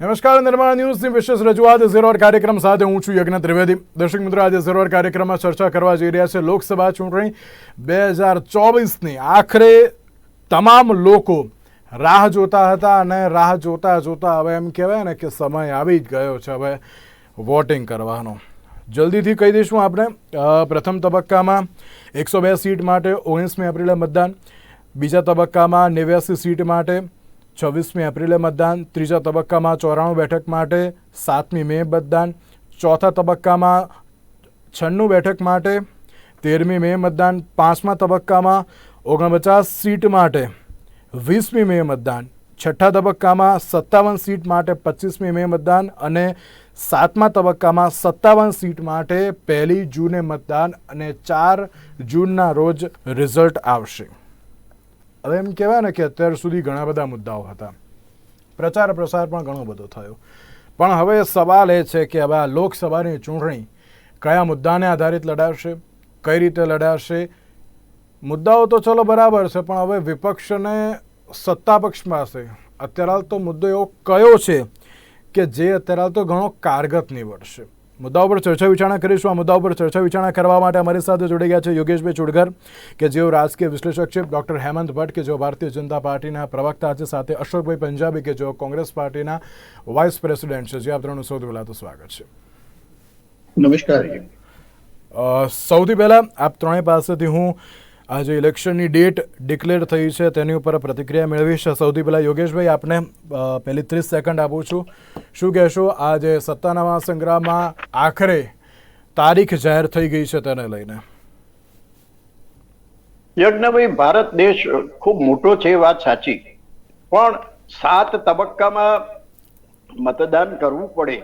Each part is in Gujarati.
નમસ્કાર, નિર્માણ ન્યૂઝની વિશેષ રજૂઆત. ઝેરોર કાર્યક્રમ સાથે હું છું યજ્ઞ ત્રિવેદી. દર્શક મિત્રો, આજે ઝેરોર કાર્યક્રમમાં ચર્ચા કરવા જઈ રહ્યા છે લોકસભા ચૂંટણી બે હજાર ચોવીસની. આખરે તમામ લોકો રાહ જોતા હતા અને રાહ જોતા જોતા હવે એમ કહેવાય ને કે સમય આવી જ ગયો છે હવે વોટિંગ કરવાનો. જલ્દીથી કહી દઈશું આપણે પ્રથમ તબક્કામાં એકસો બે સીટ માટે ઓગણીસમી એપ્રિલે મતદાન. બીજા તબક્કામાં નેવ્યાસી સીટ માટે છવ્વીસમી એપ્રિલે મતદાન, ત્રીજા તબક્કામાં ચોરાણું બેઠક માટે સાતમી મે મતદાન, ચોથા તબક્કામાં છન્નું બેઠક માટે તેરમી મે મતદાન, પાંચમા તબક્કામાં ઓગણપચાસ સીટ માટે વીસમી મે મતદાન, છઠ્ઠા તબક્કામાં સત્તાવન સીટ માટે પચીસમી મે મતદાન અને સાતમા તબક્કામાં સત્તાવન સીટ માટે પહેલી જૂને મતદાન અને ચાર જૂનના રોજ રિઝલ્ટ આવશે. હવે એમ કહેવાય ને કે અત્યાર સુધી ઘણા બધા મુદ્દાઓ હતા. પ્રચાર પ્રસાર પણ ઘણો બધો થયો. પણ હવે સવાલ એ છે કે હવે આ લોકસભાની ચૂંટણી કયા મુદ્દાને આધારિત લડાશે કઈ રીતે લડાશે મુદ્દાઓ તો ચલો બરાબર છે, પણ હવે વિપક્ષને સત્તા પક્ષ પાસે અત્યારે તો મુદ્દો એવો કયો છે કે જે અત્યારે તો ઘણો કારગત નીવડશે. મુદ્દાઓ પર ચર્ચા વિચારણા કરીશું. આ મુદ્દાઓ પર ચર્ચા વિચારણા કરવા માટે અમારી સાથે જોડાઈ ગયા છે યોગેશભાઈ ચુડગર કે જેઓ રાજકીય વિશ્લેષક છે ડૉક્ટર હેમંત ભટ્ટ કે જેઓ ભારતીય જનતા પાર્ટીના પ્રવક્તા છે સાથે અશોકભાઈ પંજાબી કે જેઓ કોંગ્રેસ પાર્ટીના વાઇસ પ્રેસિડેન્ટ છે. જે આપ ત્રણનું સૌથી પહેલાં તો સ્વાગત છે. નમસ્કાર. સૌથી પહેલાં આપ ત્રણેય પાસેથી હું આ જે ઇલેક્શનની ડેટ ડિક્લેર થઈ છે, તેની ઉપર પ્રતિક્રિયા મેળવીશ. સૌથી પહેલાં યોગેશભાઈ, આપને પહેલી ત્રીસ સેકન્ડ આપું છું. શું કહેશો, આજે સત્તાના સત્તાનામા સંગ્રામમાં આખરે તારીખ જાહેર થઈ ગઈ છે તેને લઈને? યજ્ઞભાઈ, ભારત દેશ ખૂબ મોટો છે, એ વાત સાચી. પણ સાત તબક્કામાં મતદાન કરવું પડે.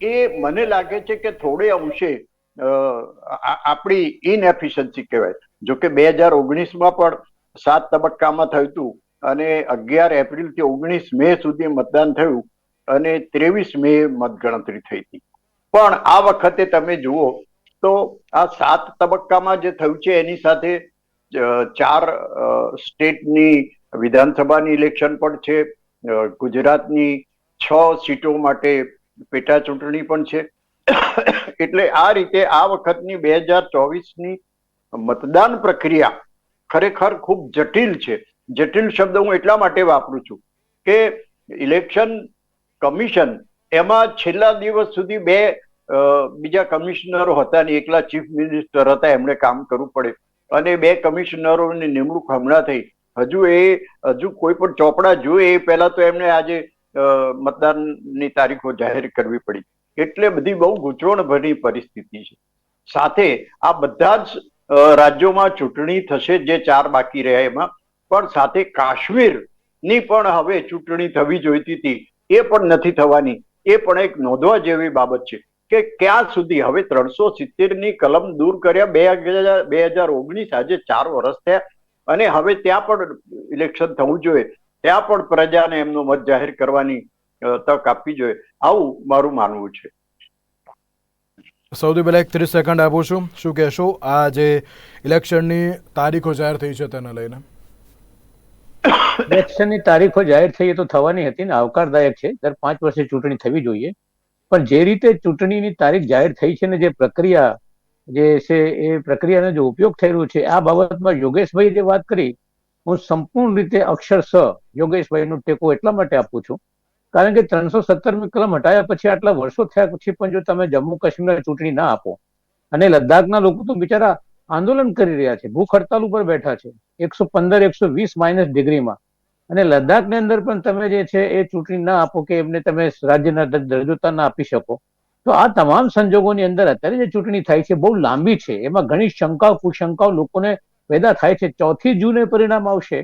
એ મને લાગે છે કે થોડે અંશે આપણી ઇનએફિશિયન્સી કહેવાય. જો કે બે હજાર ઓગણીસમાં પણ સાત તબક્કામાં થયું હતું અને અગિયાર એપ્રિલથી ઓગણીસ મે સુધી મતદાન થયું અને ત્રેવીસ મે મતગણતરી થઈ હતી. પણ આ વખતે તમે જુઓ તો આ સાત તબક્કામાં જે થયું છે એની સાથે ચાર સ્ટેટની વિધાનસભાની ઇલેક્શન પણ છે ગુજરાતની છ સીટો માટે પેટા ચૂંટણી પણ છે. એટલે આ રીતે આ વખતની બે હજાર ચોવીસની મતદાન પ્રક્રિયા ખરેખર ખૂબ જટિલ છે. જટિલ શબ્દ હું એટલા માટે વાપરું છું કે ઇલેક્શન કમિશન એમાં છેલ્લા દિવસ સુધી બે બીજા કમિશનરો હતા ને એકલા ચીફ મિનિસ્ટર હતા, એમણે કામ કરવું પડે. અને બે કમિશનરોની નિમણૂક હમણાં થઈ. હજુ એ, હજુ કોઈ પણ ચોપડા જોઈએ એ પહેલા તો એમને આજે મતદાનની તારીખો જાહેર કરવી પડી. એટલે બધી બહુ ગૂંચવણભરી પરિસ્થિતિ છે. સાથે આ બધા જ રાજ્યોમાં ચૂંટણી થશે જે ચાર બાકી રહ્યા એમાં, પણ સાથે કાશ્મીરની પણ હવે ચૂંટણી થવી જોઈતી હતી. એ પણ નથી થવાની. એ પણ એક નોંધવા જેવી બાબત છે કે ક્યાં સુધી? હવે ત્રણસો ની કલમ દૂર કર્યા બે હજાર બે હજાર ઓગણીસ આજે ચાર વર્ષ થયા અને હવે ત્યાં પણ ઇલેક્શન થવું જોઈએ. ત્યાં પણ પ્રજાને એમનો મત જાહેર કરવાની તક આપવી જોઈએ. આવું મારું માનવું છે. સૌથી પહેલાં એક ત્રીસ સેકન્ડ આપું છું. શું કહેશો? આ જે ઇલેક્શનની તારીખો જાહેર થઈ છે તેને લઈને. ઇલેક્શનની તારીખો જાહેર થઈ તો થવાની હતી ને, આવકારદાયક છે. દર પાંચ વર્ષે ચૂંટણી થવી જોઈએ. પણ જે રીતે ચૂંટણીની તારીખ જાહેર થઈ છે ને જે પ્રક્રિયા જે છે એ પ્રક્રિયાનો જે ઉપયોગ થઈ રહ્યો છે, આ બાબતમાં યોગેશભાઈ જે વાત કરી, હું સંપૂર્ણ રીતે અક્ષરશ યોગેશભાઈનો ટેકો એટલા માટે આપું છું કારણ કે ત્રણસો સત્તરમી કલમ હટાયા પછી આટલા વર્ષો થયા પછી પણ જો તમે જમ્મુ કાશ્મીર ચૂંટણી ના આપો, અને લદ્દાખના લોકો તો બિચારા આંદોલન કરી રહ્યા છે, ભૂખ હડતાલ ઉપર બેઠા છે, એકસો પંદર, એકસો વીસ માઇનસ ડિગ્રીમાં. અને લદ્દાખની અંદર પણ તમે જે છે એ ચૂંટણી ના આપો કે એમને તમે રાજ્યના દરજ્જોતા ના આપી શકો. તો આ તમામ સંજોગોની અંદર અત્યારે જે ચૂંટણી થાય છે બહુ લાંબી છે, એમાં ઘણી શંકાઓ, કુશંકાઓ લોકોને પેદા થાય છે. ચોથી જૂને પરિણામ આવશે.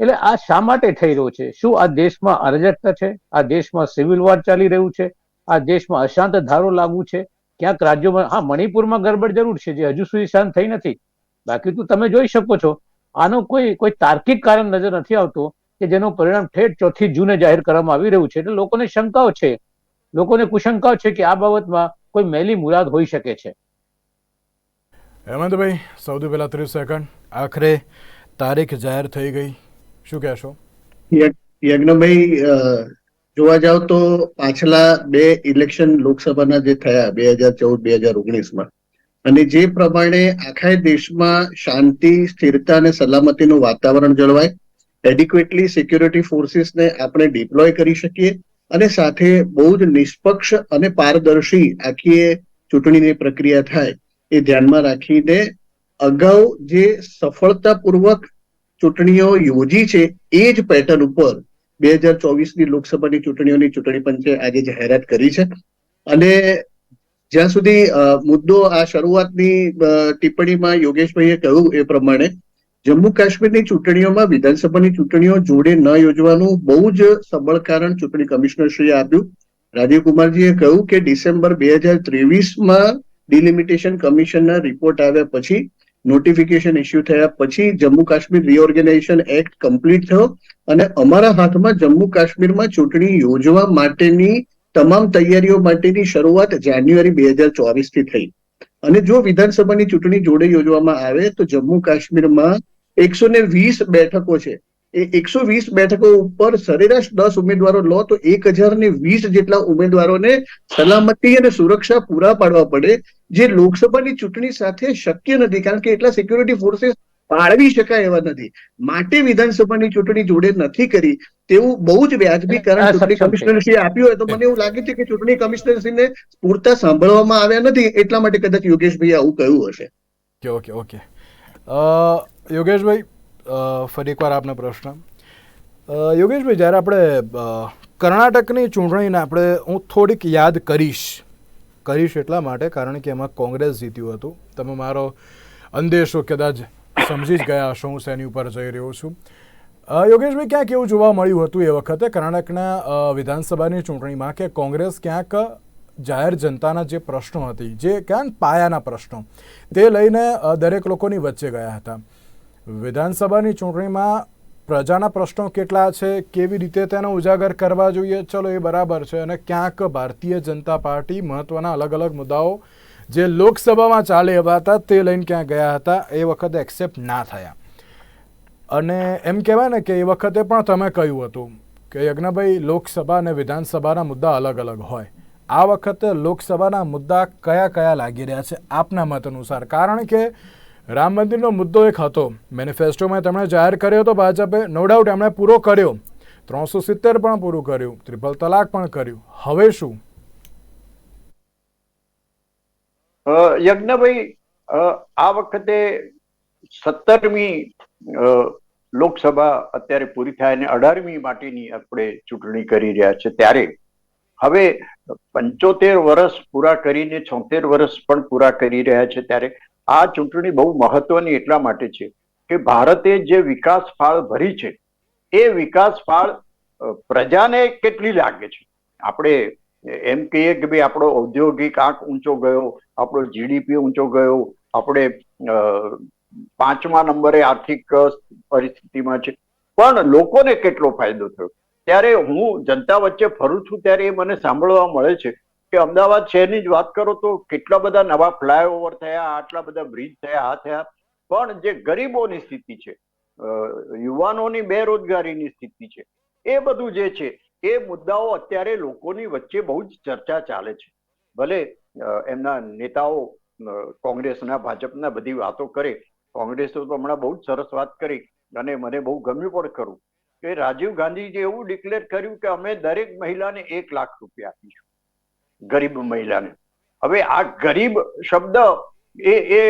એટલે આ શા માટે થઈ રહ્યું છે? શું આ દેશમાં અરાજકતા છે? આ દેશમાં સિવિલ વોર ચાલી રહ્યું છે? આ દેશમાં અશાંત ધારો લાગુ છે? ક્યાંક રાજ્યોમાં, હા, મણિપુરમાં ગડબડ જરૂર છે, જે હજુ સુધી શાંત થઈ નથી. બાકી તો તમે જોઈ શકો છો, આનો કોઈ કોઈ તાર્કિક કારણ નજર નથી આવતું કે જેનું પરિણામ ઠેઠ ચોથી જૂને જાહેર કરવામાં આવી રહ્યું છે. એટલે લોકોને શંકાઓ છે. લોકોને કુશંકાઓ છે કે આ બાબતમાં કોઈ મેલી મુરાદ હોઈ શકે છે. હેમંતભાઈ, સૌથી પહેલાં ત્રીસ સેકન્ડ. આખરે તારીખ જાહેર થઈ ગઈ. શું કહેશો? યજ્ઞભાઈ જોવા જાવ તો પાછલા બે ઇલેક્શન લોકસભાના જે થયા, બે હજાર ચૌદ, બે હજાર ઓગણીસમાં, અને જે પ્રમાણે આખા દેશમાં શાંતિ, સ્થિરતા અને સલામતીનું વાતાવરણ જળવાય એડિક્વેટલી સિક્યુરિટી ફોર્સિસને આપણે ડિપ્લોય કરી શકીએ, અને સાથે બહુ જ નિષ્પક્ષ અને પારદર્શી આખી ચૂંટણીની પ્રક્રિયા થાય, એ ધ્યાનમાં રાખીને અગાઉ જે સફળતાપૂર્વક ચૂંટણીઓ યોજી છે, એ જ પેટર્ન ઉપર બે હજાર ચોવીસની લોકસભાની ચૂંટણીઓની ચૂંટણી પંચે આજે જાહેરાત કરી છે. અને જ્યાં સુધી મુદ્દો આ શરૂઆતની ટિપ્પણીમાં યોગેશભાઈએ કહ્યું એ પ્રમાણે જમ્મુ કાશ્મીરની ચૂંટણીઓમાં વિધાનસભાની ચૂંટણીઓ જોડે ન યોજવાનું બહુ જ સબળ કારણ ચૂંટણી કમિશનરશ્રીએ આપ્યું. રાજીવ કુમારજીએ કહ્યું કે ડિસેમ્બર બે હજાર ત્રેવીસમાં ડિલિમિટેશન કમિશનના રિપોર્ટ આવ્યા પછી નોટિફિકેશન ઇસ્યુ થયા પછી Jammu Kashmir reorganisation act complete થયો અને અમારા હાથમાં જમ્મુ કાશ્મીરમાં ચૂંટણી યોજવા માટેની તમામ તૈયારીઓ માટેની શરૂઆત જાન્યુઆરી બે હજાર ચોવીસથી થઈ. અને જો વિધાનસભાની ચૂંટણી જોડે યોજવામાં આવે તો જમ્મુ કાશ્મીરમાં એકસો ને વીસ બેઠકો છે. એકસો વીસ બેઠકો ઉપર સરેરાશ દસ ઉમેદવારો લો તો એક હજાર ને વીસ જેટલા ઉમેદવારોને સલામતી અને સુરક્ષા પૂરા પાડવા પડે જે લોકસભાની ચૂંટણી સાથે શક્ય નથી કારણ કે એટલા સિક્યુરિટી ફોર્સીસ પાળવી શકાય એવા નથી. માટે વિધાનસભાની ચૂંટણી જોડે નથી કરી તેવું બહુ જ વ્યાજબી કારણ ચૂંટણી. કમિશનરશ્રીએ આપ્યું હોય તો મને એવું લાગે છે કે ચૂંટણી કમિશનરશ્રીને પૂરતા સાંભળવામાં આવ્યા નથી એટલા માટે કદાચ યોગેશભાઈ આવું કહ્યું હશે. Okay okay okay. અ, યોગેશભાઈ ફરી એકવાર આપનો પ્રશ્ન. યોગેશભાઈ, જ્યારે આપણે કર્ણાટકની ચૂંટણીને આપણે, હું થોડીક યાદ કરીશ. કરીશ એટલા માટે, કારણ કે એમાં કોંગ્રેસ જીત્યું હતું. તમે મારો અંદેશો કદાચ સમજી જ ગયા હશો, હું શેની ઉપર જઈ રહ્યો છું. યોગેશભાઈ, ક્યાંક એવું જોવા મળ્યું હતું એ વખતે કર્ણાટકના વિધાનસભાની ચૂંટણીમાં કે કોંગ્રેસ ક્યાંક જાહેર જનતાના જે પ્રશ્નો હતી, જે ક્યાંક પાયાના પ્રશ્નો, તે લઈને દરેક લોકોની વચ્ચે ગયા હતા. વિધાનસભાની ચૂંટણીમાં પ્રજાના પ્રશ્નો કેટલા છે, કેવી રીતે તેનો ઉજાગર કરવા જોઈએ? ચલો, એ બરાબર છે. અને ક્યાંક ભારતીય જનતા પાર્ટી મહત્ત્વના અલગ અલગ મુદ્દાઓ જે લોકસભામાં ચાલે એવા હતા, તે લઈને ક્યાં ગયા હતા, એ વખતે એક્સેપ્ટ ના થયા. અને એમ કહેવાય ને કે એ વખતે પણ તમે કહ્યું હતું કે યજ્ઞભાઈ, લોકસભા અને વિધાનસભાના મુદ્દા અલગ અલગ હોય. આ વખતે લોકસભાના મુદ્દા કયા કયા લાગી રહ્યા છે આપના મત અનુસાર? કારણ કે રામ મંદિરનો મુદ્દો એક હતો. મેનિફેસ્ટોમાં તેમણે જાહેર કર્યો હતો ભાજપે નો ડાઉટ એમણે પૂરો કર્યો. ત્રણસો સિત્તેર પણ પૂરું કર્યું. ત્રિપલ તલાક પણ કર્યું. હવે શું? યજ્ઞભાઈ આ વખતે સત્તરમી લોકસભા અત્યારે પૂરી થાય અને અઢારમી માટેની આપણે ચૂંટણી કરી રહ્યા છે ત્યારે. હવે પંચોતેર વર્ષ પૂરા કરીને છોતેર વર્ષ પણ પૂરા કરી રહ્યા છે ત્યારે. આ ચૂંટણી બહુ મહત્વની એટલા માટે છે કે ભારતે જે વિકાસ ફાળ ભરી છે, એ વિકાસ ફાળ પ્રજાને કેટલી લાગે છે? આપણે એમ કહીએ કે ભાઈ આપણો ઔદ્યોગિક આંક ઊંચો ગયો, આપણો જીડીપી ઊંચો ગયો, આપણે પાંચમા નંબરે આર્થિક પરિસ્થિતિમાં છે. પણ લોકોને કેટલો ફાયદો થયો? ત્યારે હું જનતા વચ્ચે ફરું છું ત્યારે એ મને સાંભળવા મળે છે કે અમદાવાદ શહેરની જ વાત કરો તો કેટલા બધા નવા ફ્લાયઓવર થયા, આટલા બધા બ્રિજ થયા, આ થયા. પણ જે ગરીબોની સ્થિતિ છે યુવાનોની બેરોજગારીની સ્થિતિ છે, એ બધું જે છે, એ મુદ્દાઓ અત્યારે લોકોની વચ્ચે બહુ જ ચર્ચા ચાલે છે. ભલે એમના નેતાઓ કોંગ્રેસના, ભાજપના બધી વાતો કરે. કોંગ્રેસે તો હમણાં બહુ જ સરસ વાત કરી અને મને બહુ ગમ્યું પણ ખરું. કે રાજીવ ગાંધીજી એવું ડિક્લેર કર્યું કે અમે દરેક મહિલાને એક લાખ રૂપિયા આપીશું. ગરીબ મહિલાને. હવે આ ગરીબ શબ્દ એ એ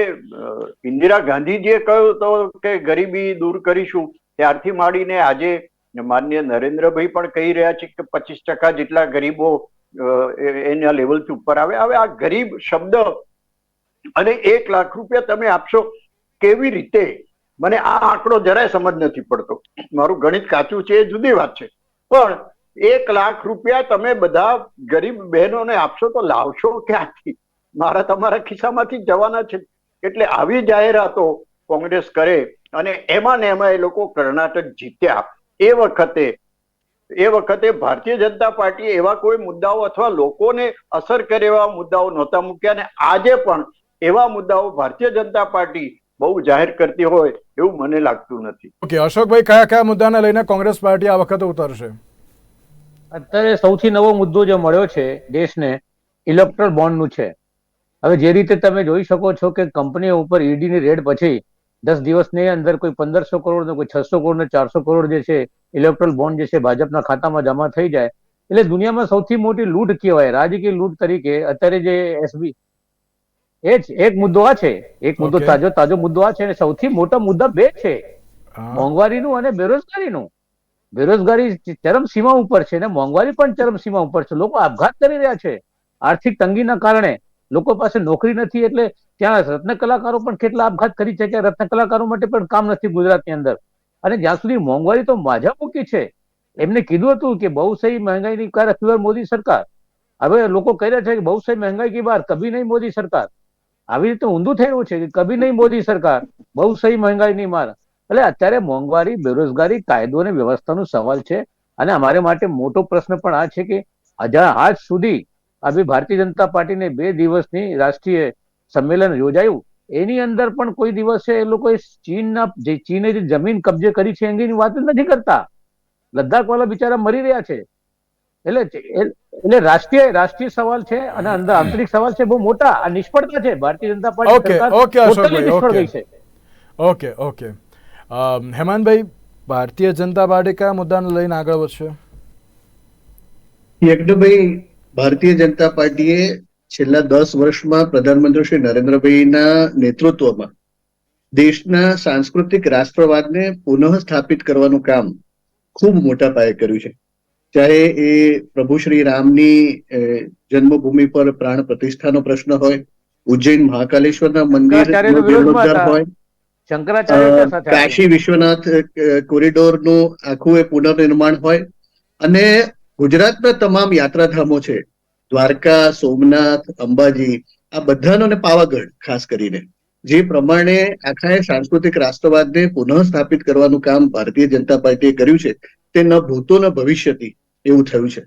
ઇન્દિરા ગાંધીજીએ કહ્યું તો કે ગરીબી દૂર કરીશું. ત્યારથી માંડીને આજે માન્ય નરેન્દ્રભાઈ પણ કહી રહ્યા છે કે પચીસ ટકા જેટલા ગરીબો એના લેવલથી ઉપર આવે. હવે આ ગરીબ શબ્દ અને એક લાખ રૂપિયા તમે આપશો કેવી રીતે? મને આ આંકડો જરાય સમજ નથી પડતો. મારું ગણિત કાચું છે, એ જુદી વાત છે. પણ એક લાખ રૂપિયા તમે બધા ગરીબ બહેનોને આપશો તો લાવશો ક્યાંથી? મારા તમારા ખિસ્સામાંથી જવાના છે. એટલે આવી જાહેરાતો કોંગ્રેસ કરે અને એમાં ને એમાં એ લોકો કર્ણાટક જીત્યા એ વખતે એ વખતે ભારતીય જનતા પાર્ટીએ એવા કોઈ મુદ્દાઓ અથવા લોકોને અસર કરે એવા મુદ્દાઓ નહોતા મૂક્યા અને આજે પણ એવા મુદ્દાઓ ભારતીય જનતા પાર્ટી બહુ જાહેર કરતી હોય એવું મને લાગતું નથી. ઓકે, અશોકભાઈ કયા કયા મુદ્દાને લઈને કોંગ્રેસ પાર્ટી આ વખતે ઉતરશે? અત્યારે સૌથી નવો મુદ્દો જે મળ્યો છે દેશને ઇલેક્ટ્રોલ બોન્ડનું છે. હવે જે રીતે તમે જોઈ શકો છો કે કંપનીઓ ઉપર ઈડીની રેડ પછી દસ દિવસની અંદર કોઈ પંદરસો કરોડ ને કોઈ છસો કરોડ ને ચારસો કરોડ જે છે ઇલેક્ટ્રોલ બોન્ડ જે છે ભાજપના ખાતામાં જમા થઈ જાય. એટલે દુનિયામાં સૌથી મોટી લૂંટ કહેવાય રાજકીય લૂંટ તરીકે અત્યારે જે એસબી એ જ એક મુદ્દો આ છે. એક મુદ્દો તાજો તાજો મુદ્દો આ છે અને સૌથી મોટા મુદ્દા બે છે. મોંઘવારીનું અને બેરોજગારીનું. બેરોજગારી ચરમસીમા ઉપર છે ને મોંઘવારી પણ ચરમસીમા ઉપર છે. લોકો આપઘાત કરી રહ્યા છે. આર્થિક તંગીના કારણે લોકો પાસે નોકરી નથી એટલે ત્યાં રત્ન કલાકારો પણ કેટલા આપઘાત કરી છે. કે રત્ન કલાકારો માટે પણ કામ નથી ગુજરાતની અંદર. અને જ્યાં સુધી મોંઘવારી તો માજા મૂકી છે. એમને કીધું હતું કે બહુ સહી મહેંગાઈની કાર અખબાર મોદી સરકાર. હવે લોકો કહી રહ્યા છે કે બહુ સહી મહેંગાઈ કી બાર, કભી નહીં મોદી સરકાર. આવી રીતે ઊંધું થઈ છે કે કભી નહીં મોદી સરકાર. બહુ સહી મહેંગાઈની માર. એટલે અત્યારે મોંઘવારી બેરોજગારી કાયદો અને વ્યવસ્થાનો સવાલ છે. અને અમારે માટે મોટો પ્રશ્ન પણ આ છે કે હજાર આજ સુધી આવી ભારતીય જનતા પાર્ટીને બે દિવસની રાષ્ટ્રીય સંમેલન યોજાયું. એની અંદર પણ કોઈ દિવસે એ લોકોએ ચીનના જે ચીને જે જમીન કબજે કરી છે અંગેની વાત જ નથી કરતા. લદ્દાખ વાળા બિચારા મરી રહ્યા છે. એટલે એટલે રાષ્ટ્રીય રાષ્ટ્રીય સવાલ છે અને અંદર આંતરિક સવાલ છે બહુ મોટા. આ નિષ્ફળતા છે ભારતીય જનતા પાર્ટી ઓકે છે. Okay okay um, Hemantbhai Bharatiya Janata party કયા મુદ્દાને લઈને આગળ વધશે? યજ્ઞભાઈ ભારતીય જનતા પાર્ટીએ છેલ્લા દસ વર્ષમાં પ્રધાનમંત્રી શ્રી નરેન્દ્રભાઈના નેતૃત્વમાં દેશના સાંસ્કૃતિક રાષ્ટ્રવાદને પુનઃ સ્થાપિત કરવાનું કામ ખૂબ મોટા પાયે કર્યું છે. ચાહે એ પ્રભુ શ્રી રામની જન્મભૂમિ પર પ્રાણ પ્રતિષ્ઠાનો પ્રશ્ન હોય ઉજ્જૈન મહાકાલેશ્વરના મંદિર હોય શંકરાચાર્ય. કાશી વિશ્વનાથ કોરિડોર કોરિડોરનું આખું એ પુનર્નિર્માણ હોય અને ગુજરાતના તમામ યાત્રાધામો છે. દ્વારકા સોમનાથ અંબાજી આ બધાનો અને પાવાગઢ ખાસ કરીને. જે પ્રમાણે આખા એ સાંસ્કૃતિક રાષ્ટ્રવાદને પુનઃ સ્થાપિત કરવાનું કામ ભારતીય જનતા પાર્ટીએ કર્યું છે તે ન ભૂતો ન ભવિષ્યથી એવું થયું છે.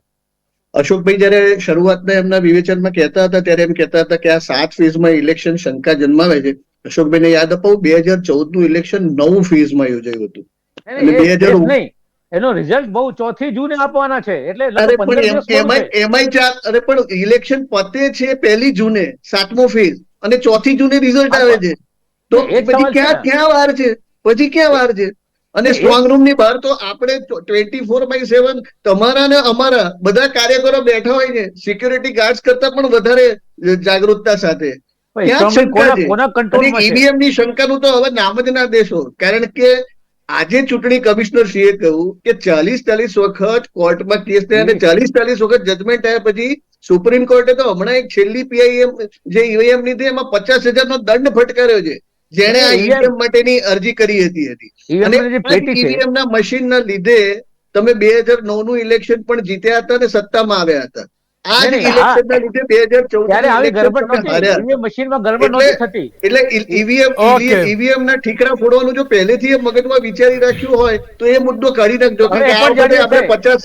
અશોકભાઈ જયારે શરૂઆતના એમના વિવેચનમાં કહેતા હતા ત્યારે એમ કહેતા હતા કે આ સાત ફેઝમાં ઇલેક્શન શંકા જન્માવે છે. અશોકભાઈને યાદ અપાવું બે હજાર ચૌદનું ઇલેક્શન નવ ફેઝમાં યોજાયું હતું. અને બે એ- 2000 એ જ નહીં. એનો રિઝલ્ટ બહુ ચોથી જૂને આપવાના છે એટલે અરે પણ એમ-. એમાંય ચાર અરે પણ ઇલેક્શન પતે છે પહેલી જૂને સાતમો ફેઝ અને ચોથી જૂને રિઝલ્ટ આવે છે. તો પછી ક્યાં ક્યાં વાર છે? પછી ક્યાં વાર છે? અને સ્ટ્રોંગ રૂમની બહાર તો આપણે ટ્વેન્ટી ફોર બાય સેવન તમારા ને અમારા બધા કાર્યકરો બેઠા હોય છે. સિક્યુરિટી ગાર્ડ્સ કરતા પણ વધારે જાગૃતતા સાથે. ઈવીએમની શંકાનું તો હવે નામ જ ના દેશો. કારણ કે આજે ચૂંટણી કમિશનર શ્રીએ કહ્યું કે ચાલીસ ચાલીસ વખત કોર્ટમાં કેસ થયા અને ચાલીસ ચાલીસ વખત જજમેન્ટ આવ્યા પછી સુપ્રીમ કોર્ટે તો હમણાં એક છેલ્લી પીઆઈએમ જે ઈવીએમની હતી એમાં પચાસ હજારનો દંડ ફટકાર્યો છે. જેણે આ ઈવીએમ માટેની અરજી કરી હતી હતી અને ની ઈવીએમ ના મશીન ના લીધે તમે બે હજાર નવનું ઇલેક્શન પણ જીત્યા હતા અને સત્તામાં આવ્યા હતા. ઠીકરા ફોડવાનું જો પહેલેથી મગજમાં વિચારી રાખ્યું હોય તો એ મુદ્દો કરી નાખજો. આપણે પચાસ.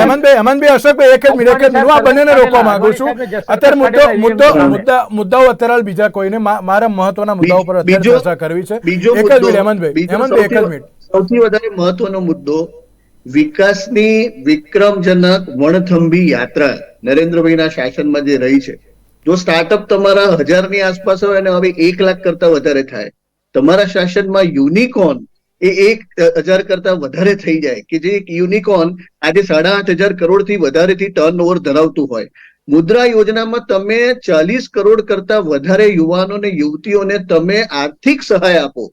હેમંતભાઈ હેમંતભાઈ અશોકભાઈ એક જ મિનિટ એક હું આ બંનેને રોકવા માંગુ છું. અત્યારે મુદ્દો મુદ્દો મુદ્દા મુદ્દાઓ અત્યારે બીજા કોઈને મારા મહત્વના મુદ્દાઓ પર અત્યારે બીજો- ચર્ચા કરવી છે. બીજો એક જ મિનિટ હેમંતભાઈ હેમંતભાઈ એક જ સૌથી- મિનિટ. સૌથી વધારે મહત્વનો મુદ્દો વિકાસની વિક્રમજનક વણથંભી યાત્રા નરેન્દ્રભાઈના શાસનમાં જે રહી છે. જો સ્ટાર્ટઅપ તમારા હજારની આસપાસ હોય અને હવે એક લાખ કરતા વધારે થાય, તમારા શાસનમાં યુનિકોર્ન એ એક હજાર કરતા વધારે થઈ જાય કે જે એક યુનિકોર્ન આજે સાડા આઠ હજાર કરોડથી વધારેથી ટર્ન ઓવર ધરાવતું હોય. મુદ્રા યોજનામાં તમે ચાલીસ કરોડ કરતા વધારે યુવાનો અને યુવતીઓને તમે આર્થિક સહાય આપો.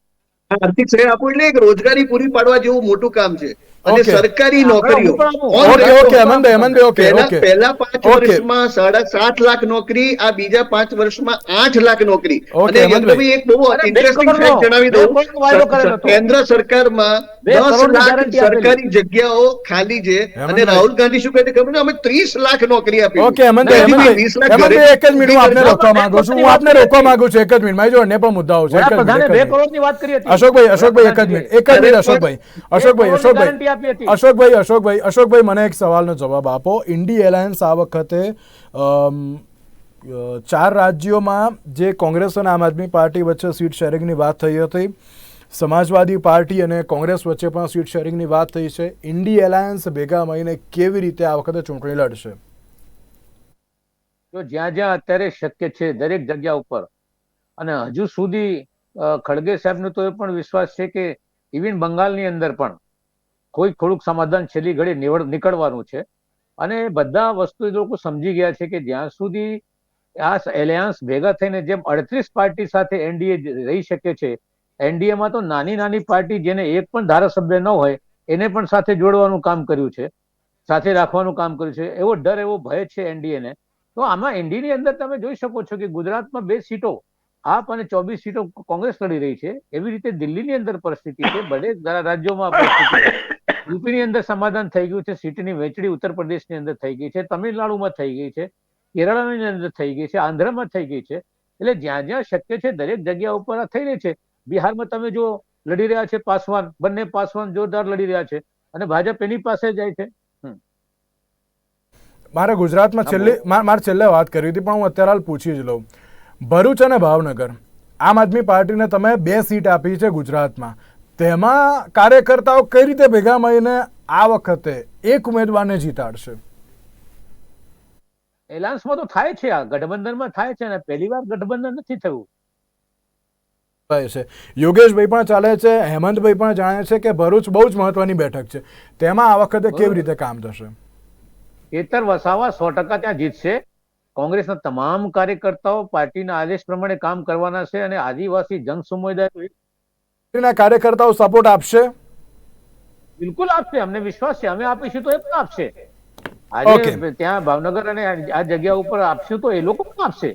આર્થિક સહાય આપો એટલે એક રોજગારી પૂરી પાડવા જેવું મોટું કામ છે. અને સરકારી નોકરીઓ. Okay. Okay Hemantbhai Hemantbhai okay okay પહેલા પાંચ વર્ષમાં સાડા સાત લાખ નોકરી આ બીજા પાંચ વર્ષમાં આઠ લાખ નોકરી. અને હેમંતભાઈ. એક બહુ ઇન્ટરેસ્ટિંગ ફેક્ટ જણાવી દઉં. કેન્દ્ર સરકારમાં દસ લાખ સરકારી જગ્યાઓ ખાલી છે. અને રાહુલ ગાંધી શું કહે છે? ખબર અમે ત્રીસ લાખ નોકરી આપી. ઓકે હેમંતભાઈ હેમંતભાઈ એક જ મિનિટ હું આપને રોકવા માંગુ છું હું આપને રોકવા માંગુ છું એક જ મિનિટ મારી જોડે અન્ય પણ મુદ્દાઓ છે જ જ અશોકભાઈ અશોકભાઈ એક જ મિનિટ એક જ મિનિટ અશોકભાઈ અશોકભાઈ. guarantee આપી અશોકભાઈ હતી. અશોકભાઈ અશોકભાઈ અશોકભાઈ મને એક સવાલનો જવાબ આપો. ઇન્ડી એલાયન્સ આ વખતે ચાર રાજ્યોમાં જે કોંગ્રેસ અને આમ આદમી પાર્ટી વચ્ચે સીટ શેરિંગની વાત થઈ હતી સમાજવાદી પાર્ટી અને કોંગ્રેસ વચ્ચે પણ સીટ શેરિંગની વાત થઈ છે. ઇન્ડી એલાયન્સ ભેગા મળીને કેવી રીતે આ વખતે ચૂંટણી લડશે? જો જ્યાં જ્યાં અત્યારે શક્ય છે દરેક જગ્યા ઉપર. અને હજુ સુધી ખડગે સાહેબનો તો એ પણ વિશ્વાસ છે કે ઇવન બંગાળની અંદર પણ કોઈ થોડુંક સમાધાન છેલ્લી ઘડી નીવડ, નીકળવાનું છે. અને બધા વસ્તુ લોકો સમજી ગયા છે કે જ્યાં સુધી આ એલિયાન્સ ભેગા થઈને જેમ અડત્રીસ પાર્ટી સાથે એનડીએ રહી શકે છે એનડીએમાં તો નાની નાની પાર્ટી જેને એક પણ ધારાસભ્ય ન હોય, એને પણ સાથે જોડવાનું કામ કર્યું છે, સાથે રાખવાનું કામ કર્યું છે. એવો ડર, એવો ભય છે એનડીએ ને તો આમાં એનડીની અંદર તમે જોઈ શકો છો કે ગુજરાતમાં બે સીટો, આપ અને ચોવીસ સીટો કોંગ્રેસ લડી રહી છે. એવી રીતે દિલ્હીની અંદર પરિસ્થિતિ છે બધે રાજ્યોમાં પરિસ્થિતિ યુપીની અંદર સમાધાન થઈ ગયું છે સીટની વહેંચણી ઉત્તર પ્રદેશની અંદર થઈ ગઈ છે તમિલનાડુમાં થઈ ગઈ છે કેરળની અંદર થઈ ગઈ છે આંધ્રમાં થઈ ગઈ છે. એટલે જ્યાં જ્યાં શક્ય છે દરેક જગ્યા ઉપર આ થઈ રહી છે. બિહારમાં તમે જો લડી રહ્યા છે પાસવાન બંને પાસવાન જોરદાર લડી રહ્યા છે અને ભાજપ એની પાસે જાય છે. મારે ગુજરાતમાં છેલ્લી મારે છેલ્લે વાત કરી હતી પણ હું અત્યારે હાલ પૂછી જ લઉં. ભરૂચ અને ભાવનગર. આમ આદમી પાર્ટીને તમે બે સીટ આપી છે ગુજરાતમાં. તેમાં કાર્યકર્તાઓ કઈ રીતે ભેગા મળીને આ વખતે એક ઉમેદવારને જીતાડશે? એલાન્સમાં તો થાય છે આ ગઠબંધનમાં થાય છે અને પહેલી વાર ગઠબંધન નથી થયું. થાય છે. યોગેશભાઈ પણ ચાલે છે હેમંતભાઈ પણ જાણે છે કે ભરૂચ બહુ જ મહત્વની બેઠક છે. તેમાં આ વખતે કેવી રીતે કામ થશે? કેતર વસાવા સો ટકા ત્યાં જીતશે. કોંગ્રેસના તમામ કાર્યકર્તાઓ પાર્ટીના આદેશ પ્રમાણે કામ કરવાના છે અને આદિવાસી જન સમુદાય પાર્ટીના કાર્યકર્તાઓ સપોર્ટ આપશે? બિલકુલ આપશે અમને વિશ્વાસ છે. અમે આપીશું તો એ પણ આપશે. આજે ત્યાં ભાવનગર અને આ જગ્યા ઉપર આપશું તો એ લોકો પણ આપશે.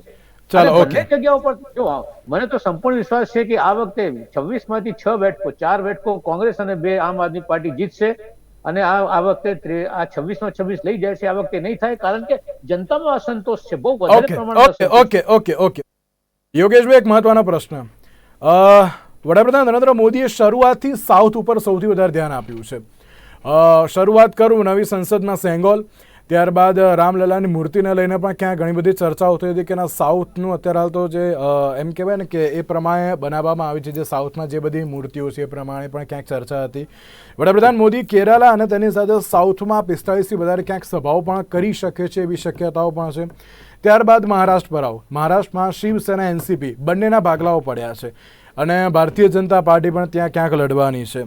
ચાલો ઓકે જગ્યા ઉપર જો મને તો સંપૂર્ણ વિશ્વાસ છે કે આ વખતે છવ્વીસમાંથી 6 બેઠકો 4 બેઠકો કોંગ્રેસ અને બે આમ આદમી પાર્ટી જીતશે અને આ આ વખતે આ છવ્વીસમાં છવ્વીસ લઈ જાય છે આ વખતે નહીં થાય કારણ કે જનતામાં અસંતોષ છે બહુ વધારે પ્રમાણમાં okay okay okay okay Yogeshbhai એક મહત્વનો પ્રશ્ન. અ, વડાપ્રધાન નરેન્દ્ર મોદીએ શરૂઆતથી સાઉથ ઉપર સૌથી વધારે ધ્યાન આપ્યું છે. શરૂઆત કરું નવી સંસદમાં સેંગોલ, ત્યારબાદ રામલલાની મૂર્તિને લઈને પણ ક્યાં ઘણી બધી ચર્ચાઓ થઈ હતી કે ના સાઉથનું અત્યારે હાલ તો જે એમ કહેવાય ને કે એ પ્રમાણે બનાવવામાં આવી છે જે સાઉથમાં જે બધી મૂર્તિઓ છે એ પ્રમાણે પણ ક્યાંક ચર્ચા હતી. વડાપ્રધાન મોદી કેરાલા અને તેની સાથે સાઉથમાં પિસ્તાળીસથી વધારે ક્યાંક સભાઓ પણ કરી શકે છે એવી શક્યતાઓ પણ છે. ત્યારબાદ મહારાષ્ટ્ર પર આવો. મહારાષ્ટ્રમાં શિવસેના, એનસીપી બંનેના ભાગલાઓ પડ્યા છે. અને ભારતીય જનતા પાર્ટી પણ ત્યાં ક્યાંક લડવાની છે.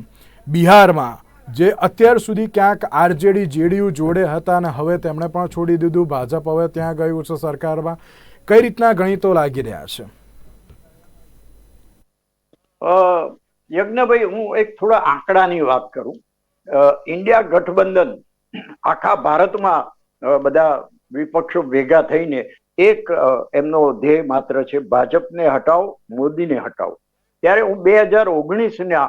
બિહારમાં જે અત્યાર સુધી ક્યાંક આરજેડી, જેડીયુ જોડે હતા અને હવે તેમણે પણ છોડી દીધું. ભાજપ હવે ત્યાં ગયું છે સરકારમાં. કઈ રીતના ગણિતો લાગી રહ્યા છે? યજ્ઞભાઈ, હું એક થોડા આંકડાની વાત કરું. ઇન્ડિયા ગઠબંધન આખા ભારતમાં બધા વિપક્ષો ભેગા થઈને એક એમનો ધ્યેય માત્ર છે, ભાજપને હટાવો, મોદીને હટાવો. ત્યારે હું બે હજાર ઓગણીસના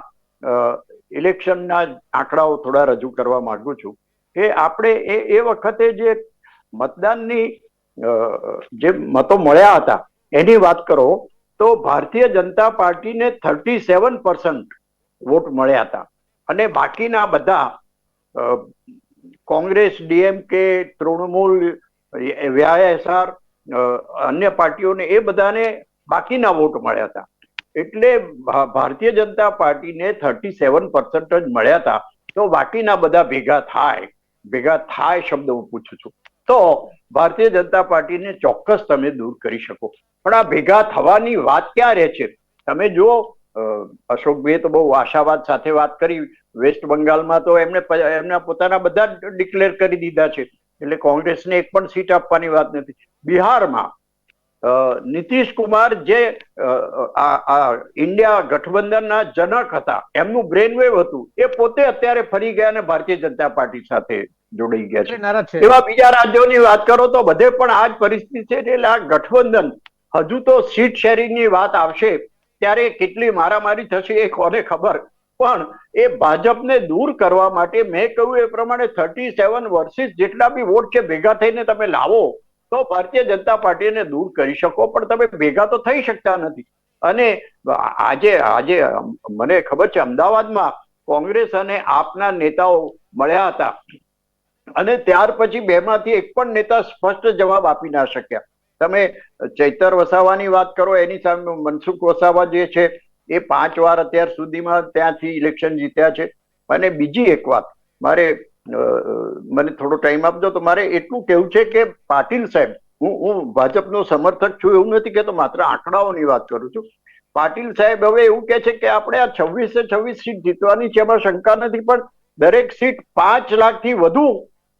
ઇલેક્શનના આંકડાઓ થોડા રજૂ કરવા માંગુ છું કે આપણે એ એ વખતે જે મતદાનની જે મતો મળ્યા હતા, એની વાત કરો તો ભારતીય જનતા પાર્ટીને થર્ટી સેવન પર્સન્ટ વોટ મળ્યા હતા. અને બાકીના બધા કોંગ્રેસ, ડીએમકે, તૃણમૂલ વ્યાયએસઆર અન્ય પાર્ટીઓને એ બધાને બાકીના વોટ મળ્યા હતા. એટલે ભારતીય જનતા પાર્ટીને થર્ટી સેવન પર્સન્ટ જ મળ્યા હતા તો બાકીના બધા ભેગા થાય. ભેગા થાય શબ્દ હું પૂછું છું. તો ભારતીય જનતા પાર્ટીને ચોક્કસ તમે દૂર કરી શકો. પણ આ ભેગા થવાની વાત ક્યાં રહે છે? તમે જુઓ અશોકભાઈએ તો બહુ આશાવાદ સાથે વાત કરી. વેસ્ટ બંગાળમાં તો એમને એમના પોતાના બધા ડિક્લેર કરી દીધા છે. એટલે કોંગ્રેસને એક પણ સીટ આપવાની વાત નથી. બિહારમાં નીતિશ કુમાર જે ઇન્ડિયા ગઠબંધનના જનક હતા એમનું બ્રેન વેવ હતું એ પોતે અત્યારે ફરી ગયા અને ભારતીય જનતા પાર્ટી સાથે જોડાઈ ગયા છે. એવા બીજા રાજ્યોની વાત કરો તો બધે પણ આ જ પરિસ્થિતિ છે એટલે આ ગઠબંધન હજુ તો સીટ શેરિંગની વાત આવશે ત્યારે કેટલી મારામારી થશે એ કોને ખબર પણ એ ભાજપને દૂર કરવા માટે મેં કહ્યું એ પ્રમાણે થર્ટી સેવન વર્ષિસ જેટલા બી વોટ છે ભેગા થઈને તમે લાવો. તો ભારતીય જનતા પાર્ટીને દૂર કરી શકો, પણ તમે ભેગા તો થઈ શકતા નથી. અને આજે આજે મને ખબર છે, અમદાવાદમાં કોંગ્રેસ અને આપના નેતાઓ મળ્યા હતા. અને ત્યાર પછી બેમાંથી એક પણ નેતા સ્પષ્ટ જવાબ આપી ના શક્યા. તમે ચૈતર વસાવાની વાત કરો, એની સામે મનસુખ વસાવા જે છે, એ પાંચ વાર અત્યાર સુધીમાં ત્યાંથી ઇલેક્શન જીત્યા છે. અને બીજી એક વાત, મારે મને થોડો ટાઈમ આપજો. તો મારે એટલું કેવું છે કે પાટીલ સાહેબ, હું હું ભાજપનો સમર્થક છું. એવું નથી કહેતો, માત્ર આંકડાઓની વાત કરું છું. પાટીલ સાહેબ હવે એવું કે છે કે આપણે આ છવ્વીસે છવ્વીસ સીટ જીતવાની છે, એમાં શંકા નથી, પણ દરેક સીટ પાંચ લાખથી વધુ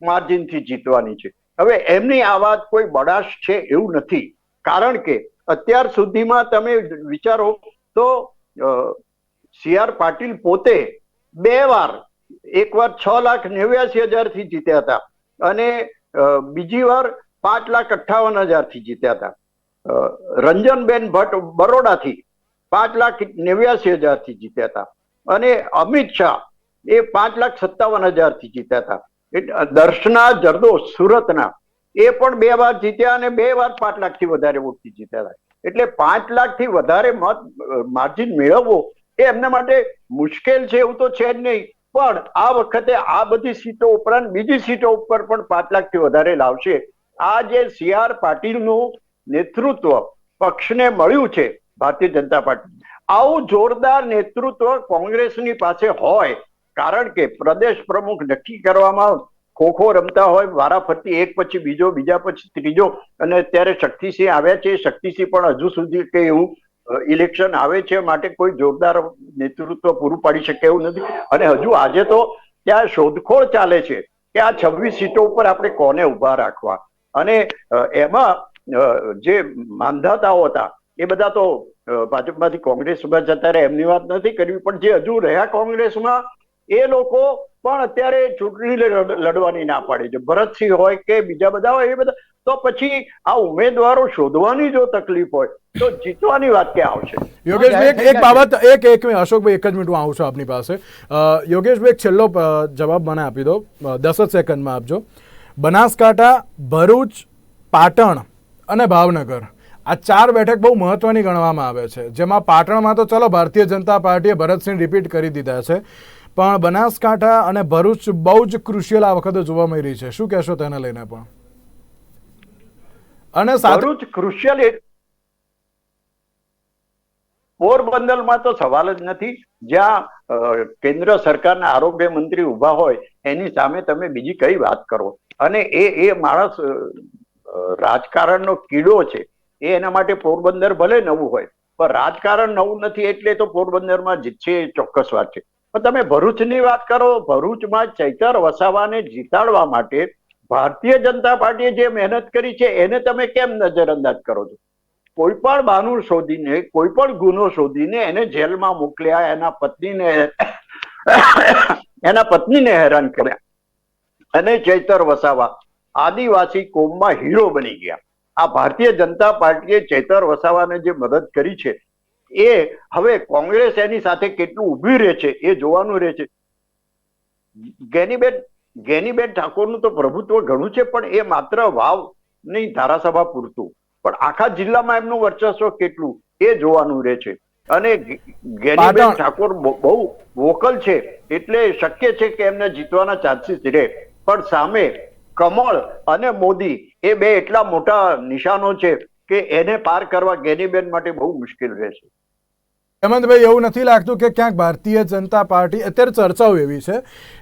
માર્જિનથી જીતવાની છે. હવે એમની આ વાત કોઈ બડાશ છે એવું નથી. કારણ કે અત્યાર સુધીમાં તમે વિચારો તો સી આર પાટીલ પોતે બે વાર એક વાર છ લાખ નેવ્યાસી હજારથી જીત્યા હતા. અને બીજી વાર પાંચ લાખ અઠ્ઠાવન હજારથી જીત્યા હતા. રંજનબેન ભટ્ટ બરોડાથી પાંચ લાખ નેવ્યાસી હજારથી જીત્યા હતા. અને અમિત શાહ એ પાંચ લાખ સત્તાવન હજારથી જીત્યા હતા. દર્શના જરદો સુરતના એ પણ બે વાર જીત્યા અને બે વાર પાંચ લાખથી વધારે વોટથી જીત્યા હતા. એટલે પાંચ લાખથી વધારે મત માર્જિન મેળવવો એ એમના માટે મુશ્કેલ છે એવું તો છે જ નહીં. પણ આ વખતે આ બધી સીટો ઉપરાંત બીજી સીટો ઉપર પણ પાંચ લાખથી વધારે લાવશે. આ જે સી આર પાટીલનું નેતૃત્વ પક્ષને મળ્યું છે ભારતીય જનતા પાર્ટી. આવું જોરદાર નેતૃત્વ કોંગ્રેસની પાસે હોય, કારણ કે પ્રદેશ પ્રમુખ નક્કી કરવામાં ખોખો રમતા હોય, વારાફરતી એક પછી બીજો, બીજા પછી ત્રીજો, અને અત્યારે શક્તિસિંહ આવ્યા છે. શક્તિસિંહ પણ હજુ સુધી કે એવું ઇલેક્શન આવે છે માટે કોઈ જોરદાર નેતૃત્વ પૂરું પાડી શકે એવું નથી. અને હજુ આજે તો ત્યાં શોધખોળ ચાલે છે કે આ છવ્વીસ સીટો ઉપર આપણે કોને ઊભા રાખવા? અને એમાં જે માંધાતાઓ હતા, એ બધા તો ભાજપમાંથી કોંગ્રેસમાં જતા રહ્યા. એમની વાત નથી કરવી, પણ જે હજુ રહ્યા કોંગ્રેસમાં, એ લોકો પણ અત્યારે ચૂંટણી લડવાની ના પાડે છે. ભરતસિંહ હોય કે બીજા બધા હોય એ બધા તો પછી આ ઉમેદવારો શોધવાની જો તકલીફ હોય તો જીતવાની વાત ક્યાં આવશે? યોગેશભાઈ એક એક બાબત એક એક મિનિટ અશોકભાઈ એક જ મિનિટ હું આવું છું આપની પાસે. યોગેશભાઈ એક છેલ્લો જવાબ મને આપી દો. દસ જ સેકન્ડમાં આપજો. બનાસકાંઠા ભરૂચ પાટણ અને ભાવનગર. આ ચાર બેઠક બહુ મહત્વની ગણવામાં આવે છે. જેમાં પાટણમાં તો ચલો ભારતીય જનતા પાર્ટીએ ભરતસિંહ રિપીટ કરી દીધા છે. પણ બનાસકાંઠા અને ભરૂચ બહુ જ ક્રુશિયલ આ વખતે જોવા મળી રહી છે. શું કહેશો તેને લઈને પણ? અને ભરૂચ ક્રુશિયલ પોરબંદરમાં તો સવાલ જ નથી. જ્યાં કેન્દ્ર સરકારના આરોગ્ય મંત્રી ઊભા હોય, એની સામે તમે બીજી કઈ વાત કરો? અને એ એ માણસ રાજકારણનો કીડો છે, એ એના માટે પોરબંદર ભલે નવું હોય, પણ રાજકારણ નવું નથી એટલે તો પોરબંદરમાં જીતશે એ ચોક્કસ વાત છે. પણ તમે ભરૂચની વાત કરો, ભરૂચમાં ચૈતર વસાવાને જીતાડવા માટે ભારતીય જનતા પાર્ટીએ જે મહેનત કરી છે, એને તમે કેમ નજરઅંદાજ કરો છો? કોઈ પણ બાનું શોધીને કોઈ પણ ગુનો શોધીને એને જેલમાં મોકલ્યા, એના પત્નીને એના પત્નીને હેરાન કર્યા. અને ચૈતર વસાવા આદિવાસી કોમમાં હીરો બની ગયા. આ ભારતીય જનતા પાર્ટીએ ચૈતર વસાવાને જે મદદ કરી છે એ હવે કોંગ્રેસ એની સાથે કેટલું ઊભી રહે છે એ જોવાનું રહે છે. ગેનીબેન ગેનીબેન ઠાકોરનું તો પ્રભુત્વ ઘણું છે પણ એ માત્ર વાવ નહીં ધારાસભા પૂરતું. પણ આખા જિલ્લામાં એમનું વર્ચસ્વ કેટલું એ જોવાનું રહે છે. અને ગેનીબેન ઠાકોર બહુ વોકલ છે એટલે શક્ય છે કે એમને જીતવાના ચાન્સીસ રહે. પણ સામે કમળ અને મોદી એ બે એટલા મોટા નિશાનો છે કે એને પાર કરવા ગેનીબેન માટે બહુ મુશ્કેલ રહેશે. હેમંતભાઈ, એવું નથી લાગતું કે ક્યાંક ભારતીય જનતા પાર્ટી અત્યારે ચર્ચાઓ એવી છે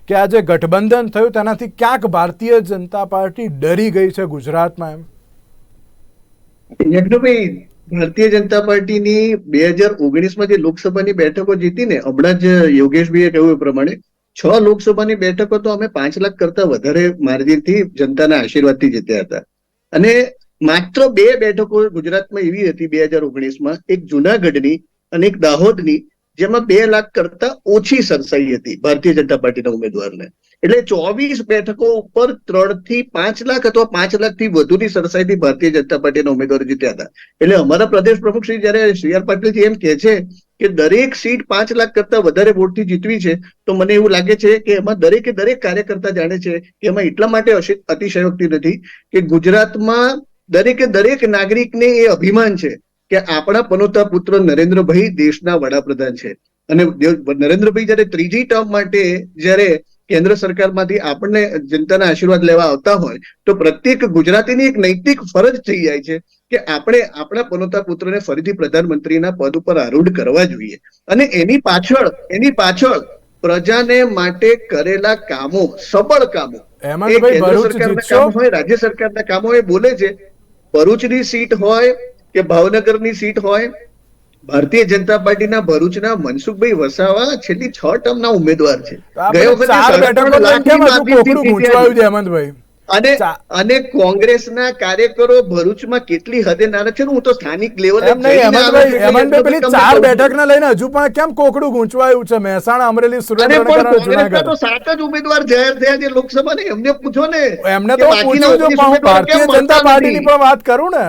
કે આ જે ગઠબંધન થયું તેનાથી ક્યાંક ભારતીય જનતા પાર્ટી ડરી ગઈ છે ગુજરાતમાં એમ. યજ્ઞભાઈ, ભારતીય જનતા પાર્ટીની બે હજાર ઓગણીસમાં જે લોકસભાની બેઠકો જીતી ને, હમણાં જ યોગેશભાઈએ કહ્યું એ પ્રમાણે, છ લોકસભાની બેઠકો તો અમે પાંચ લાખ કરતા વધારે માર્જિનથી જનતાના આશીર્વાદથી જીત્યા હતા. અને માત્ર બે બેઠકો ગુજરાતમાં એવી હતી બે હજાર ઓગણીસમાં, એક જુનાગઢની અને એક દાહોદની જેમાં બે લાખ કરતા ઓછી સરસાઈ હતી ભારતીય જનતા પાર્ટીના ઉમેદવારને. એટલે ચોવીસ બેઠકો ઉપર ત્રણથી પાંચ લાખ અથવા પાંચ લાખથી વધુની સરસાઈથી ભારતીય જનતા પાર્ટીના ઉમેદવારો જીત્યા હતા. એટલે અમારા પ્રદેશ પ્રમુખ શ્રી જયારે સી આર પાટીલજી એમ કે છે કે દરેક સીટ પાંચ લાખ કરતા વધારે વોટથી જીતવી છે, તો મને એવું લાગે છે કે એમાં દરેકે દરેક કાર્યકર્તા જાણે છે કે એમાં એટલા માટે અતિશયોક્તિ નથી કે ગુજરાતમાં દરેકે દરેક નાગરિકને એ અભિમાન છે કે આપણા પનોતા પુત્ર નરેન્દ્રભાઈ દેશના વડાપ્રધાન છે. અને નરેન્દ્રભાઈ જયારે ત્રીજી ટર્મ માટે જયારે કેન્દ્ર સરકારમાંથી આપણને જનતાના આશીર્વાદ લેવા આવતા હોય તો પ્રત્યેક ગુજરાતીની એક નૈતિક ફરજ થઈ જાય છે કે આપણે આપણા પનોતા પુત્રને ફરીથી પ્રધાનમંત્રીના પદ ઉપર આરૂઢ કરવા જોઈએ. અને એની પાછળ એની પાછળ પ્રજાને માટે કરેલા કામો સબળ કામો. કેન્દ્ર સરકારના કામો હોય રાજ્ય સરકારના કામો એ બોલે છે. ભરૂચની સીટ હોય કે ભાવનગરની સીટ હોય? ભારતીય જનતા પાર્ટીના ભરૂચના મનસુખભાઈ વસાવા છેલ્લી છ ટર્મના ઉમેદવાર છે. વખતે અને અને કોંગ્રેસના કાર્યકરો ભરૂચમાં કેટલી હદે નાના છે હું તો સ્થાનિક લેવલે પેલી ચાર બેઠકને લઈને હજુ પણ કેમ કોકડું ગૂંચવાયું છે? મહેસાણા અમરેલી સુરેન્દ્રનગર તો સાત જ ઉમેદવાર જાહેર થયા છે લોકસભાને. એમને પૂછો ને એમને તો પૂછ્યું છે 19 પણ હું ઉમેદવારો ભારતીય જનતા પાર્ટીની પણ વાત કરું ને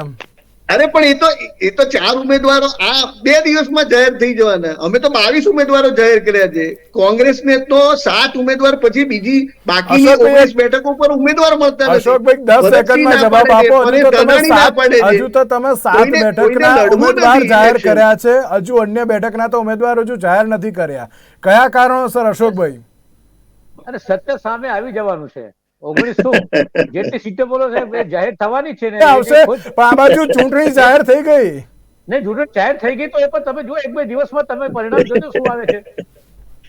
અરે પણ એ તો એ તો ચાર ઉમેદવારો આ બે દિવસમાં જાહેર થઈ જવાના. અમે તો બાવીસ ઉમેદવારો જાહેર કર્યા છે. કોંગ્રેસને તો સાત ઉમેદવાર પછી બીજી બાકી ઓગણીસ બેઠકો પર ઉમેદવાર મળતા નથી. અશોકભાઈ દસ સેકન્ડમાં જવાબ આપો. હજુ તો તમે સાત બેઠકના ઉમેદવાર જાહેર કર્યા છે. હજુ અન્ય બેઠકના તો ઉમેદવાર હજુ જાહેર નથી કર્યા. કયા કારણોસર અશોકભાઈ? અને સત્ય સામે આવી જવાનું છે. ઓગણીસ જેટલી સીટો બોલો છે જાહેર થવાની જ છે ને. આવશે. પણ આ બાજુ ચૂંટણી જાહેર થઈ ગઈ. નહીં ચૂંટણી જાહેર થઈ ગઈ તો એ પણ તમે જુઓ એક બે દિવસમાં તમે પરિણામ જોજો શું આવે છે.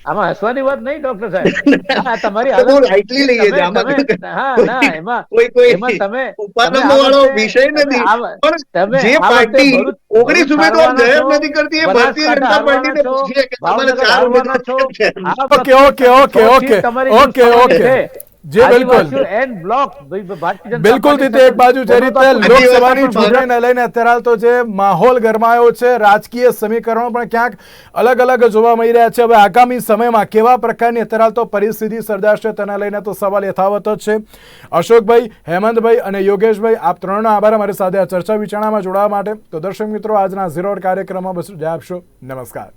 આમાં હસવાની વાત નહીં ડોક્ટર સાહેબ. આ તમારી lightly લઈએ છીએ. આમાં હા ના એમાં કોઈ કોઈ એમાં તમે આ વાળો વિષય નથી. પણ તમે જે પાર્ટી ભરૂચ- ઓગણીસ ભરૂચ ઉમેદવાર હારવાના જાહેર નથી કરતી એ ભારતીય જનતા પાર્ટીને પૂછીએ કે તમારે ચાર ઉમેદવાર છો. Okay okay okay okay okay જે ઓકે. જી બિલકુલ. એન્ડ બ્લોક બિલકુલ રીતે એક બાજુ જે રીતે લોકસભાની ચૂંટણીને લઈને અત્યારે તો જે માહોલ ગરમાયો છે રાજકીય સમીકરણો પણ ક્યાંક અલગ અલગ જોવા મળી રહ્યા છે. હવે આગામી સમયમાં કેવા પ્રકારની અત્યારે તો પરિસ્થિતિ સર્જાશે તેના લઈને તો સવાલ યથાવત જ છે. અશોકભાઈ હેમંતભાઈ અને યોગેશભાઈ આપ ત્રણનો આભાર અમારી સાથે આ ચર્ચા વિચારણામાં જોડાવા માટે. તો દર્શક મિત્રો આજના ઝીરો કાર્યક્રમમાં બસ આપશો. નમસ્કાર.